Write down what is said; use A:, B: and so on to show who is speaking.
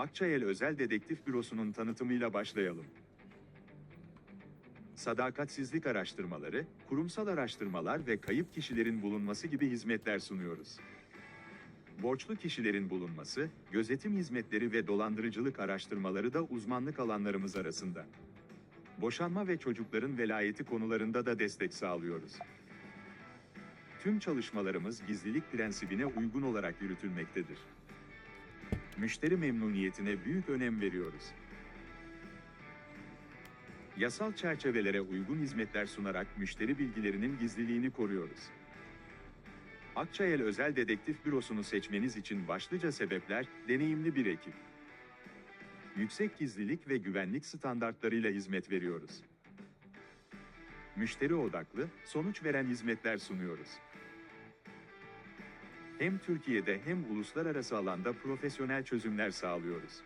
A: Akçayel Özel Dedektif Bürosu'nun tanıtımıyla başlayalım. Sadakatsizlik araştırmaları, kurumsal araştırmalar ve kayıp kişilerin bulunması gibi hizmetler sunuyoruz. Borçlu kişilerin bulunması, gözetim hizmetleri ve dolandırıcılık araştırmaları da uzmanlık alanlarımız arasında. Boşanma ve çocukların velayeti konularında da destek sağlıyoruz. Tüm çalışmalarımız gizlilik prensibine uygun olarak yürütülmektedir. Müşteri memnuniyetine büyük önem veriyoruz. Yasal çerçevelere uygun hizmetler sunarak müşteri bilgilerinin gizliliğini koruyoruz. Akçayel Özel Dedektif Bürosu'nu seçmeniz için başlıca sebepler, deneyimli bir ekip. Yüksek gizlilik ve güvenlik standartlarıyla hizmet veriyoruz. Müşteri odaklı, sonuç veren hizmetler sunuyoruz. Hem Türkiye'de hem uluslararası alanda profesyonel çözümler sağlıyoruz.